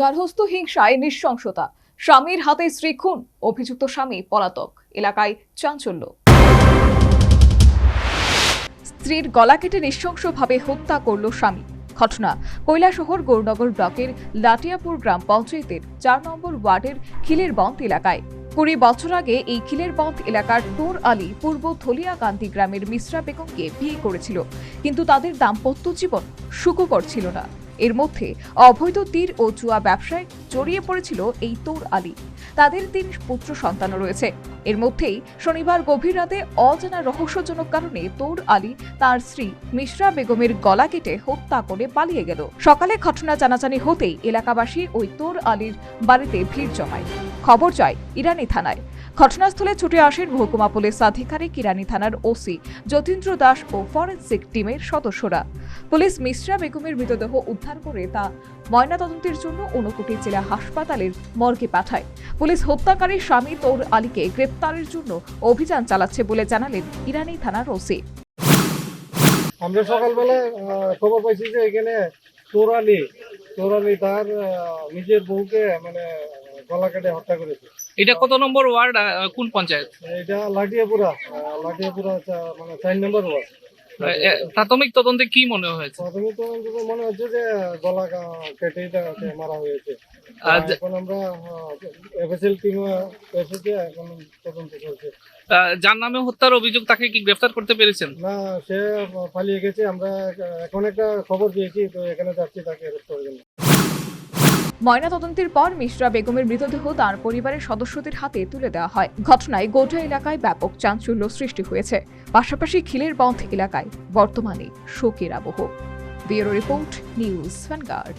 গার্হস্থ হিংসায় নৃশংসতা। স্বামীর হাতে স্ত্রী খুন, অভিযুক্ত স্বামী পলাতক, এলাকায় চাঞ্চল্য। স্ত্রীর গলা কেটে নৃশংসভাবে হত্যা করল স্বামী। ঘটনা কৈলাসহর গৌরনগর ব্লকের লাটিয়াপুর গ্রাম পঞ্চায়েতের চার নম্বর ওয়ার্ডের খিলের বন্ধ এলাকায়। কুড়ি বছর আগে এই খিলের বন্ধ এলাকার তোর আলী পূর্ব থলিয়াকান্দি গ্রামের মিশ্রা বেগমকে বিয়ে করেছিল। কিন্তু তাদের দাম্পত্য জীবন সুখকর ছিল না। এর মধ্যে অবৈধ তীর ও জুয়া ব্যবসায় জড়িয়ে পড়েছিল এই তোর আলী। তাদের তিন পুত্র সন্তানও রয়েছে। এর মধ্যেই শনিবার গভীর রাতে অজানা রহস্যজনক কারণে তোর আলী তার স্ত্রী মিশ্রা বেগমের গলা কেটে হত্যা করে পালিয়ে গেল। সকালে ঘটনা জানাজানি হতেই এলাকাবাসী ওই তোর আলীর বাড়িতে ভিড় জমায়। খবর যায় ইরানি থানায়। ঘটনাস্থলে ছুটে আসেন মহকুমা পুলিশ আধিকারিক ইরানি থানার ওসি যতীন্দ্র দাস ও ফরেনসিক টিমের সদস্যরা। পুলিশ মিশ্রা বেগমের মৃতদেহ উদ্ধার করে তা ময়নাতদন্তের জন্য ঊনকোটি জেলা হাসপাতালের মর্গে পাঠায়। পুলিশ হত্যাকারী স্বামী তৌর আলীকে গ্রেপ্তারের জন্য অভিযান চালাচ্ছে বলে জানালেন ইরানি থানার ওসি। আমরা সকালবেলা খবর পাইছি যে এখানে তোরালি তোরালি তার নিজের বউকে মানে গলা কেটে হত্যা করেছে। এটা কত নম্বর ওয়ার্ড কোন পঞ্চায়েত? এটা লাটিয়াপুরা লাটিয়াপুরা মানে চার নম্বর ওয়ার্ড। প্রাথমিক তদন্তে কি মনে হয়েছে? প্রাথমিক তদন্ত মনে হচ্ছে যে গলা কেটে মারা হয়েছে। এখন আমরা এফএসএল টিম এসেছে এখন তদন্ত চলছে। যার নামে হত্যার অভিযোগ তাকে কি গ্রেফতার করতে পেরেছেন? না সে পালিয়ে গেছে। আমরা এখন একটা খবর দিয়েছি তো এখানে যাচ্ছি তাকে অ্যারেস্ট করার জন্য। ময়নাতদন্তের পর মিশ্রা বেগমের মৃতদেহ তার পরিবারের সদস্যদের হাতে তুলে দেওয়া হয়। ঘটনায় গোটা এলাকায় ব্যাপক চাঞ্চল্য সৃষ্টি হয়েছে। পাশাপাশি খিলের বন্ধ এলাকায় বর্তমানে শোকের আবহ। Bureau report, news vanguard